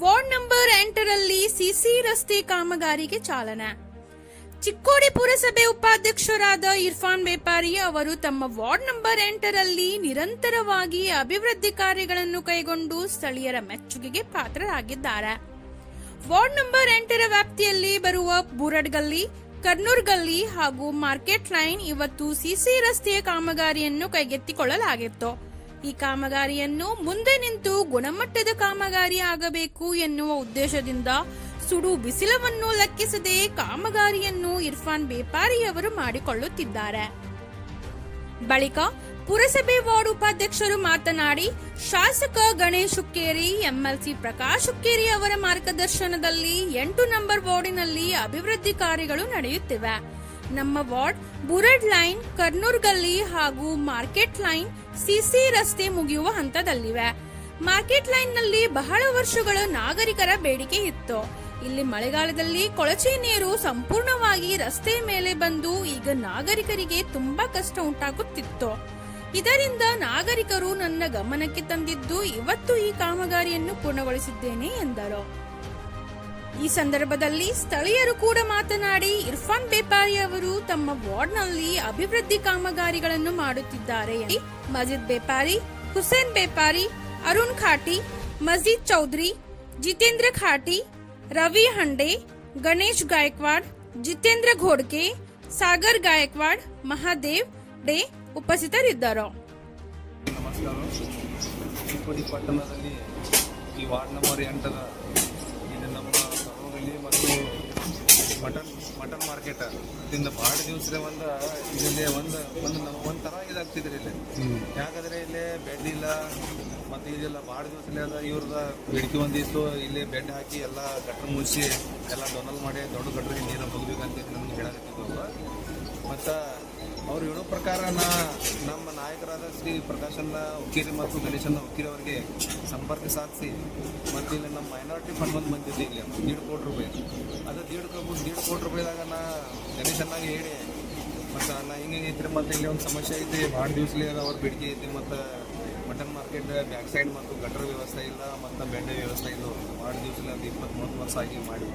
Ward number ಎಂಟರಲ್ಲಿ CC ರಸ್ತೆ ಕಾಮಗಾರಿಗೆ ಚಾಲನೆ. ಚಿಕ್ಕೋಡಿ ಪುರಸಭೆ ಉಪಾಧ್ಯಕ್ಷರಾದ ಇರ್ಫಾನ್ ಬೇಪಾರಿ ಅವರು ತಮ್ಮ ವಾರ್ಡ್ ನಂಬರ್ ಎಂಟರಲ್ಲಿ ನಿರಂತರವಾಗಿ ಅಭಿವೃದ್ಧಿ ಕಾರ್ಯಗಳನ್ನು ಕೈಗೊಂಡು ಸ್ಥಳೀಯರ ಮೆಚ್ಚುಗೆಗೆ ಪಾತ್ರರಾಗಿದ್ದಾರೆ. ವಾರ್ಡ್ ನಂಬರ್ ಎಂಟರ ವ್ಯಾಪ್ತಿಯಲ್ಲಿ ಬರುವ ಬೂರಡ್ಗಲ್ಲಿ ಕರ್ನೂರ್ ಗಲ್ಲಿ ಹಾಗೂ ಮಾರ್ಕೆಟ್ ಲೈನ್ ಇವತ್ತು ಸಿಸಿ ರಸ್ತೆಯ ಕಾಮಗಾರಿಯನ್ನು ಕೈಗೆತ್ತಿಕೊಳ್ಳಲಾಗಿತ್ತು. ಈ ಕಾಮಗಾರಿಯನ್ನು ಮುಂದೆ ನಿಂತು ಗುಣಮಟ್ಟದ ಕಾಮಗಾರಿ ಆಗಬೇಕು ಎನ್ನುವ ಉದ್ದೇಶದಿಂದ ಸುಡು ಬಿಸಿಲವನ್ನು ಲೆಕ್ಕಿಸದೆ ಕಾಮಗಾರಿಯನ್ನು ಇರ್ಫಾನ್ ಬೇಪಾರಿಯವರು ಮಾಡಿಕೊಳ್ಳುತ್ತಿದ್ದಾರೆ. ಬಳಿಕ ಪುರಸಭೆ ವಾರ್ಡ್ ಉಪಾಧ್ಯಕ್ಷರು ಮಾತನಾಡಿ, ಶಾಸಕ ಗಣೇಶ್ ಹುಕ್ಕೇರಿ, ಎಂಎಲ್ಸಿ ಪ್ರಕಾಶ್ ಹುಕ್ಕೇರಿ ಅವರ ಮಾರ್ಗದರ್ಶನದಲ್ಲಿ ಎಂಟು ನಂಬರ್ ವಾರ್ಡಿನಲ್ಲಿ ಅಭಿವೃದ್ಧಿ ಕಾರ್ಯಗಳು ನಡೆಯುತ್ತಿವೆ. ನಮ್ಮ ವಾರ್ಡ್ ಬುರಡ್ ಲೈನ್ ಕರ್ನೂರ್ ಗಲ್ಲಿ ಹಾಗೂ ಮಾರ್ಕೆಟ್ ಲೈನ್ ಸಿಸಿ ರಸ್ತೆ ಮುಗಿಯುವ ಹಂತದಲ್ಲಿವೆ. ಮಾರ್ಕೆಟ್ ಲೈನ್ನಲ್ಲಿ ಬಹಳ ವರ್ಷಗಳ ನಾಗರಿಕರ ಬೇಡಿಕೆ ಇತ್ತು. ಇಲ್ಲಿ ಮಳೆಗಾಲದಲ್ಲಿ ಕೊಳಚೆ ನೀರು ಸಂಪೂರ್ಣವಾಗಿ ರಸ್ತೆ ಮೇಲೆ ಬಂದು ಈಗ ನಾಗರಿಕರಿಗೆ ತುಂಬಾ ಕಷ್ಟ ಉಂಟಾಗುತ್ತಿತ್ತು. ಇದರಿಂದ ನಾಗರಿಕರು ನನ್ನ ಗಮನಕ್ಕೆ ತಂದಿದ್ದು ಇವತ್ತು ಈ ಕಾಮಗಾರಿಯನ್ನು ಪೂರ್ಣಗೊಳಿಸಿದ್ದೇನೆ ಎಂದರು. ಈ ಸಂದರ್ಭದಲ್ಲಿ ಸ್ಥಳೀಯರು ಕೂಡ ಮಾತನಾಡಿ ಇರ್ಫಾನ್ ಬೇಪಾರಿ ಅವರು ತಮ್ಮ ವಾರ್ಡ್ನಲ್ಲಿ ಅಭಿವೃದ್ಧಿ ಕಾಮಗಾರಿಗಳನ್ನು ಮಾಡುತ್ತಿದ್ದಾರೆ. ಮಜಿದ್ ಬೇಪಾರಿ, ಹುಸೇನ್ ಬೇಪಾರಿ, ಅರುಣ್ ಖಾಟಿ, ಮಜೀದ್ ಚೌಧರಿ, ಜಿತೇಂದ್ರ ಖಾಟಿ, ರವಿ ಹಂಡೆ, ಗಣೇಶ್ ಗಾಯಕ್ವಾಡ್, ಜಿತೇಂದ್ರ ಘೋಡ್ಕೆ ಸಾಗರ್ ಗಾಯಕ್ವಾಡ್, ಮಹಾದೇವ್ ಡೇ ಉಪಸ್ಥಿತರಿದ್ದರು. ನಮಸ್ಕಾರ. ಈ ವಾರ್ಡ್ ನಂಬರ್ ಎಂಟರ ಕರ್ನೂರಲ್ಲಿ ಮತ್ತು ಮಟನ್ ಮಟನ್ ಮಾರ್ಕೆಟ್ ಇದರಿಂದ ಭಾಳ ದಿವಸದ ಒಂದು ಇದರಲ್ಲಿ ಒಂದು ಒಂದು ನಮ್ಮ ಒಂದು ಥರ ಇದಾಗ್ತಿದ್ರಿ ಇಲ್ಲಿ. ಯಾಕಂದರೆ ಇಲ್ಲಿ ಬೆಡ್ ಇಲ್ಲ ಮತ್ತು ಇದೆಲ್ಲ ಭಾಳ ದಿವಸಲೇ ಅದ ಇವ್ರದ ಬೇಡಿಕೆ ಒಂದಿತ್ತು ಇಲ್ಲಿ ಬೆಡ್ ಹಾಕಿ ಎಲ್ಲ ಗಟ್ರ ಮುಚ್ಚಿ ಎಲ್ಲ ಡೊನಲ್ ಮಾಡಿ ದೊಡ್ಡ ಗಟ್ರಿಗೆ ನೀರು ಹೋಗ್ಬೇಕಂತ ನಮ್ಗೆ ಹೇಳಕತ್ತಿದ್ವು ಮತ್ತು ಅವ್ರು ಹೇಳೋ ಪ್ರಕಾರ ನಮ್ಮ ನಾಯಕರಾದ ಶ್ರೀ ಪ್ರಕಾಶನ್ನ ಹುಕ್ಕೇರಿ ಮತ್ತು ಗಣೇಶನ್ನ ಹುಕ್ಕೇರಿ ಅವರಿಗೆ ಸಂಪರ್ಕ ಸಾಧಿಸಿ ಮತ್ತು ಇಲ್ಲಿ ನಮ್ಮ ಮೈನಾರಿಟಿ ಫಂಡ್ ಒಂದು ಬಂದಿದೆ ಇಲ್ಲಿ ದೀಡ್ ಕೋಟಿ ರೂಪಾಯಿ. ಅದು ದೀಡ್ ಕೋಟಿ ದೀಡ್ ಕೋಟಿ ರೂಪಾಯಿದಾಗ ನಾ ಗಣೇಶನ್ನಾಗಿ ಹೇಳಿ, ಮತ್ತು ನಾ ಹಿಂಗೆ ಐತ್ರಿ ಮತ್ತು ಇಲ್ಲಿ ಒಂದು ಸಮಸ್ಯೆ ಐತಿ, ಭಾಳ ದಿವಸಲೇ ಅವ್ರ ಬೇಡಿಕೆ ಐತಿ ಮತ್ತು ಮಟನ್ ಮಾರ್ಕೆಟ್ ಬ್ಯಾಕ್ ಸೈಡ್ ಮತ್ತು ಗಟ್ರ ವ್ಯವಸ್ಥೆ ಇಲ್ಲ ಮತ್ತು ಬೆಂಡೆ ವ್ಯವಸ್ಥೆ ಇಲ್ಲ, ಭಾಳ ದಿವಸಲಿ ಅದು ಇಪ್ಪತ್ತು ಮೂವತ್ತು ವರ್ಷ ಆಗಿ ಮಾಡಿ.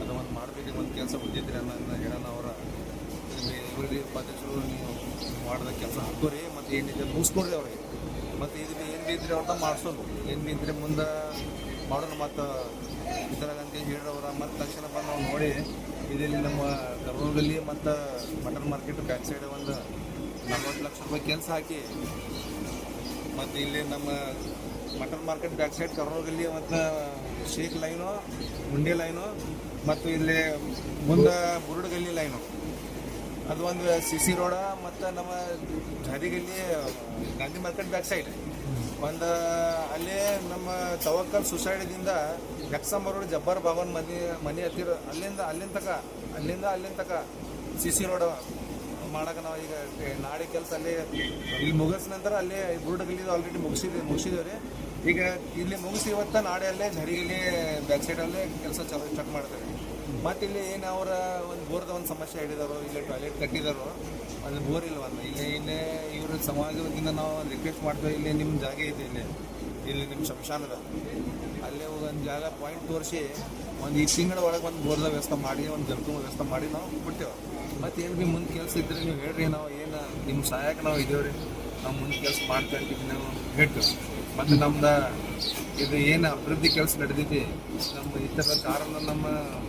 ಅದು ಒಂದು ಮಾಡಬೇಕು, ಒಂದು ಕೆಲಸ ಬಂದಿದ್ರಿ ಅನ್ನೋ ಹೇಳೋಣ ಅವರ. ಇವ್ರಿಗೆ ಉಪಾಧ್ಯಕ್ಷರು ನೀವು ಮಾಡಿದ ಕೆಲಸ ಹಾಕೋರಿ, ಮತ್ತು ಏನಿದೆ ಮುಗಿಸ್ಕೊಡ್ರಿ ಅವ್ರಿಗೆ. ಮತ್ತು ಇದು ಏನು ಬಿದ್ದರೆ ಅವ್ರನ್ನ ಮಾಡಿಸೋದು. ಏನು ಬಿದ್ದರೆ ಮುಂದೆ ಮಾಡೋಣ ಮತ್ತು ಇದ್ರಾಗ ಅಂತ ಹೇಳಿರವ್ರ. ಮತ್ತು ತಕ್ಷಣ ಬಂದು ನಾವು ನೋಡಿ, ಇದರಲ್ಲಿ ನಮ್ಮ ಕರ್ನೂಲಲ್ಲಿ ಮತ್ತು ಮಟನ್ ಮಾರ್ಕೆಟ್ ಬ್ಯಾಕ್ ಸೈಡ್ ಒಂದು ನಲ್ವತ್ತು ಲಕ್ಷ ರೂಪಾಯಿ ಕೆಲಸ ಹಾಕಿ, ಮತ್ತು ಇಲ್ಲಿ ನಮ್ಮ ಮಟನ್ ಮಾರ್ಕೆಟ್ ಬ್ಯಾಕ್ ಸೈಡ್ ಕರ್ನೂಲಲ್ಲಿ ಮತ್ತು ಶೇಕ್ ಲೈನು ಗುಂಡಿ ಲೈನು, ಮತ್ತು ಇಲ್ಲಿ ಮುಂದೆ ಬುರುಡಗಲ್ಲಿ ಲೈನು. ಅದು ಒಂದು ಸಿ ಸಿ ರೋಡ ಮತ್ತು ನಮ್ಮ ಜಾರಿಗಲ್ಲಿ ಗಾಂಧಿ ಮಾರ್ಕೆಟ್ ಬ್ಯಾಕ್ ಸೈಡ್ ಒಂದು ಅಲ್ಲಿ ನಮ್ಮ ತವಕಲ್ ಸುಸೈಡದಿಂದ ಎಕ್ಸಮ್ ರೋಡ್ ಜಬ್ಬರ್ ಬಾಬನ್ ಮನೆ ಮನೆ ಹತ್ತಿರ, ಅಲ್ಲಿಂದ ಅಲ್ಲಿಂದ ತಕ, ಅಲ್ಲಿಂದ ಅಲ್ಲಿಂದ ತಕ ಸಿ ಸಿ ರೋಡ್ ಮಾಡಕ್ಕೆ ನಾವು ಈಗ ನಾಳೆ ಕೆಲಸ ಅಲ್ಲಿ, ಇಲ್ಲಿ ಮುಗಿಸ್ ನಂತರ ಅಲ್ಲಿ ಬುರುಡಗಲ್ಲಿ ಆಲ್ರೆಡಿ ಮುಗಿಸಿದ್ವಿ ಮುಗಿಸಿದೇವ್ರಿ. ಈಗ ಇಲ್ಲಿ ಮುಗಿಸಿ ಇವತ್ತ ನಾಳೆ ಅಲ್ಲೇ ಝರಿಗಲ್ಲಿ ಬ್ಯಾಕ್ ಸೈಡಲ್ಲೇ ಕೆಲಸ ಚಾಲು ಸ್ಟಾರ್ಟ್ ಮಾಡ್ತಾರೆ ಮತ್ತೆ ಇಲ್ಲಿ ಏನು ಅವರ ಒಂದು ಬೋರ್ದ ಒಂದು ಸಮಸ್ಯೆ ಹೇಳಿದಾರೋ ಇಲ್ಲಿ ಟಾಯ್ಲೆಟ್ ಕಟ್ಟಿದಾರೋ ಅದು ಬೋರ್ ಇಲ್ಲವಲ್ಲ ಇಲ್ಲಿ, ಇಲ್ಲೇ ಇವರು ಸಮಾಜದಿಂದ ನಾವು ರಿಕ್ವೆಸ್ಟ್ ಮಾಡ್ತೇವೆ, ಇಲ್ಲಿ ನಿಮ್ಮ ಜಾಗ ಇದೆ ಇಲ್ಲಿ. ಇಲ್ಲಿ ನಿಮ್ಮ ಶಮಶಾನದ. ಅಲ್ಲೇ ಒಂದು ಜಾಗ ಪಾಯಿಂಟ್ ತೋರಿಸಿ, ಒಂದು ಈ ತಿಂಗಳ ಒಳಗೆ ಒಂದು ಬೋರ್ದ ವ್ಯವಸ್ಥೆ ಮಾಡಿ, ಒಂದು ಜಲ್ಕು ವ್ಯವಸ್ಥೆ ಮಾಡಿ ನಾವು ಕೊಡ್ತೇವೆ. ಮತ್ತು ಏನು ಭೀ ಮುಂದೆ ಕೆಲಸ ಇದ್ರೆ ನೀವು ಹೇಳ್ರಿ, ನಾವು ಏನು ನಿಮ್ಮ ಸಹಾಯಕ್ಕೆ ನಾವು ಇದೇವ್ರಿ ನಾವು ಮುಂದೆ ಕೆಲಸ ಮಾಡ್ತಾ ಇರ್ತೀವಿ, ನಾವು ಹೇಳ್ತೇವೆ. ಮತ್ತು ನಮ್ದು ಇದು ಏನು ಅಭಿವೃದ್ಧಿ ಕೆಲಸ ನಡೆದೈತಿ ನಮ್ಮ ಇತರ ಕಾರಣ ನಮ್ಮ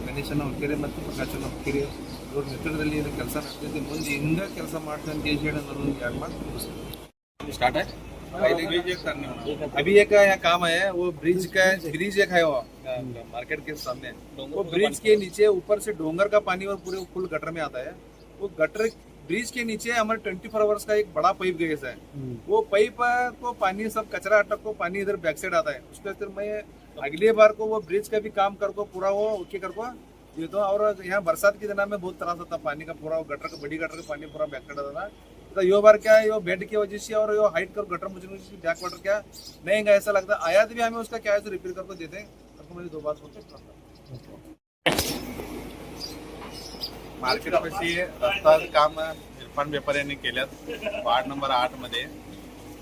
ಗಣೇಶನ ಹುಕ್ಕಿರಿ ಮತ್ತು ಪ್ರಕಾಶನ ಹುಕ್ಕಿರಿ ಇವ್ರ ನೇತೃತ್ವದಲ್ಲಿ ಇದು ಕೆಲಸ ನಡೆದೈತಿ ಮುಂದೆ ಹಿಂಗೆ ಕೆಲಸ ಮಾಡ್ತಾ ಅಂತ ಹೇಳಿ ನಾನು ಎರಡು ಮಾತು स्टार्ट है पहले ब्रिज एक करने अभी एक यहाँ काम है वो ब्रिज का ब्रिज एक है वो मार्केट के सामने वो ब्रिज के नीचे ऊपर से डोंगर का पानी और पूरे फुल गटर में आता है वो गटर ब्रिज के नीचे हमारे ट्वेंटी फोर आवर्स का एक बड़ा पाइप गया है वो पाइप को पानी सब कचरा अटक को पानी इधर बैक साइड आता है उसके फिर मैं अगली बार को वो ब्रिज का भी काम कर को, पूरा वो ओके कर को। ये तो और यहाँ बरसात के दिना में बहुत त्रास होता, पानी का पूरा गटर का, बड़ी गटर का पानी पूरा बैक साइड था। तो यो बार क्या है, यो बेड की वजह से और यो हाइट कर गटर मुझे बैक वाटर क्या नहीं गया ऐसा लगता। है आया तो भी हमें उसका क्या है तो रिपेयर करके देते हैं। आपको मेरी दो बात सोचते मार्केटपाशी रस्ता काम इरफान व्यापाऱ्यांनी केल्यात वार्ड नंबर आठ मध्ये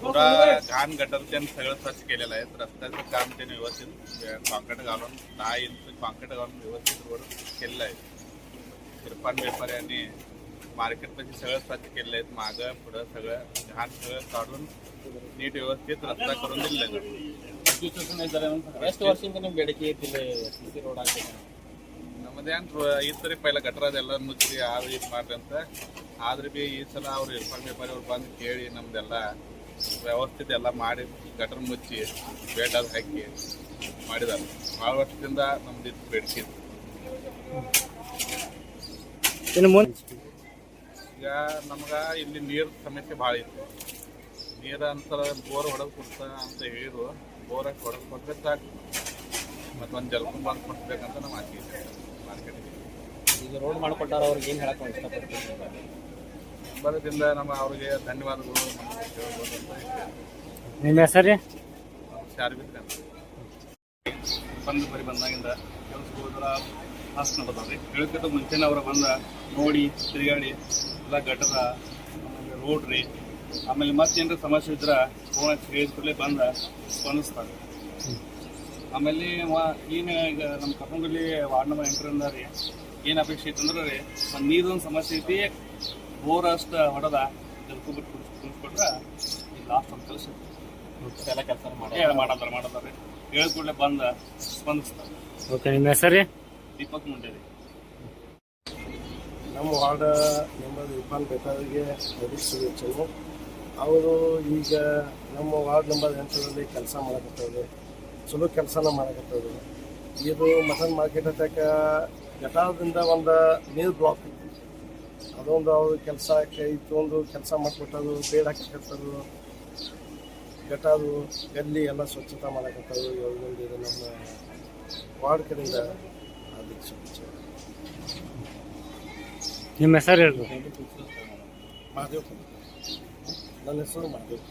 पुरा घाण गटर त्यानं सगळं स्वच्छ केलेलं आहे रस्त्याचं काम त्याने व्यवस्थित कॉन्क्रीट घालून दहा इंच कॉन्क्रीट घालून व्यवस्थित रोड केलेलं आहे किरपान व्यापाऱ्यांनी मार्केटमध्ये सगळं स्वच्छ केलेलं आहे मागं पुढं सगळं घाण सगळं काढून नीट व्यवस्थित रस्ता करून दिलेला आहे ಎಷ್ಟು ವರ್ಷದಿಂದ ನಿಮ್ ಬೇಡಿಕೆ ಐತಿಲ್ಲ ಸಿ ಸಿ ರೋಡ್ ಆಗ್ಬೇಕು ನಮ್ಮದೇ ಅಂತ ಈ ಸರಿ ಪೈಲ ಗಟ್ರದೆಲ್ಲ ಮುಚ್ಚಿ ಅದು ಇದು ಮಾಡ್ರಿ ಅಂತ ಆದ್ರೆ ಬಿ ಈ ಸಲ ಅವ್ರು ಇರ್ಫಾನ್ ವ್ಯಾಪಾರಿ ಅವ್ರು ಬಂದು ಕೇಳಿ ನಮ್ದೆಲ್ಲ ವ್ಯವಸ್ಥಿತ ಎಲ್ಲ ಮಾಡಿ ಗಟರ್ ಮುಚ್ಚಿ ಬೇಡ ಹಾಕಿ ಮಾಡಿದಾರೆ ಭಾಳ ವರ್ಷದಿಂದ ನಮ್ದು ಇದು ಬೇಡಿಕೆ ಈಗ ನಮ್ಗೆ ಇಲ್ಲಿ ನೀರು ಸಮಸ್ಯೆ ಭಾಳ ಇತ್ತು. ನೀರು ಅಂತ ಬೋರ್ ಹೊಡೆದು ಕೊಡ್ತ ಅಂತ ಹೇಳಿದ್ರು. ಬೋರಾಗಿ ಹೊಡೆದು ಕೊಟ್ಟರೆ ಸಾಕು. ಮತ್ತೊಂದು ಜಲಕುಂಬ ಅಂತ ಕೊಡ್ಬೇಕಂತ ನಮ್ಮ ಆಸೆ ಇದೆ ಮಾರ್ಕೆಟಿಗೆ ಈಗ ರೋಡ್ ಮಾಡ್ಕೊಟ್ಟಾರ ಅವ್ರಿಗೆ ಏನ್ ಹೇಳಕ್ ಇಷ್ಟಪಡ್ತೀನಿ ಬರೋದ್ರಿಂದ ನಮ್ಮ ಅವರಿಗೆ ಧನ್ಯವಾದಗಳು. ನಿಮ್ಮ ಹೆಸರು ಶಾರ್ವಿಕ್ ಬಂದು ಬರಿ ಬಂದಾಗಿಂದ ಕೆಲಸಗೋದ್ರ ಹಾಸನ ಬರ್ತಾವ್ರಿ ಹೇಳಕ್ಕಿಂತ ಮುಂಚೆನೇ ಅವ್ರ ಬಂದ ನೋಡಿ ತಿರುಗಾಡಿ ಎಲ್ಲ ಗಟ್ಟದ ಆಮೇಲೆ ರೋಡ್ ರೀ. ಆಮೇಲೆ ಮತ್ತೇನಾರ ಸಮಸ್ಯೆ ಇದ್ರೆ ಫೋನ್ ಹಚ್ಚಿ ಬಂದ ಸ್ಪಂದಿಸ್ತಾರೆ ಆಮೇಲೆ ಏನು ಈಗ ನಮ್ಮ ಕರ್ಕೊಂಡಲ್ಲಿ ವಾರ್ಡ್ ನಂಬರ್ ಎಂಟರಿಂದ ರೀ ಏನು ಅಪೇಕ್ಷೆ ಐತಂದ್ರೆ ರೀ ಒಂದು ನೀರಿನ ಸಮಸ್ಯೆ ಐತಿ ಬೋರ್ ಅಷ್ಟು ಹೊಡೆದ ತಿಳ್ಕೊಬಿಟ್ಟು ಕುಡಿಸ್ಕೊಟ್ರೆ ಈ ಲಾಸ್ಟ್ ಒಂದು ಕೆಲಸ ಎಲ್ಲ ಕೆಲಸ ಮಾಡಿ. ಮಾಡದಾರೆ ಮಾಡತ್ತಾರ ಹೇಳಿದ ಕೂಡಲೇ ಬಂದ ಸ್ಪಂದಿಸ್ತಾರೆ ಓಕೆ ನಿಮ್ಮ ಹೆಸರು? ದೀಪಕ್ ಮುಂಡೇರಿ. ರೀ ನಮ್ಮ ವಾರ್ಡ್ ಮೆಂಬರ್ ಇರ್ಫಾನ್ ಬೇಕಾದ್ರಿಗೆ ಹರೀಶ್ ಚಲೋ ಅವರು ಈಗ ನಮ್ಮ ವಾರ್ಡ್ ನಂಬರ್ ಎಂಟರಲ್ಲಿ ಕೆಲಸ ಮಾಡಕತ್ತದೆ ಚಲೋ ಕೆಲಸನ ಮಾಡಕತ್ತವ್ರು. ಇದು ಮಟನ್ ಮಾರ್ಕೆಟ್ ಅತ್ಯಾಕ ಗಟಾರದಿಂದ ಒಂದು ನೀರು ಬ್ಲಾಕ್ ಇತ್ತು. ಅದೊಂದು ಅವ್ರ ಕೆಲಸ ಕೈ ತೊಗೊಂಡು ಕೆಲಸ ಮಾಡಿಕೊಟ್ಟದು ಬೇಡ ಹಾಕಕತ್ತರು ಗಟಾರು ಗಲ್ಲಿ ಎಲ್ಲ ಸ್ವಚ್ಛತೆ ಮಾಡಕತ್ತರು ಇವಾಗ ಇದು ನಮ್ಮ ವಾರ್ಡ್ ಕಡೆಯಿಂದ ಅದಕ್ಕೆ ಸ್ವಚ್ಛ ನಿಮ್ಮ ಹೆಸರು ಹೇಳಿ ಮಹಾದೇವ್ ನನ್ನ ಹೆಸರು ಮಹಾದೇವ್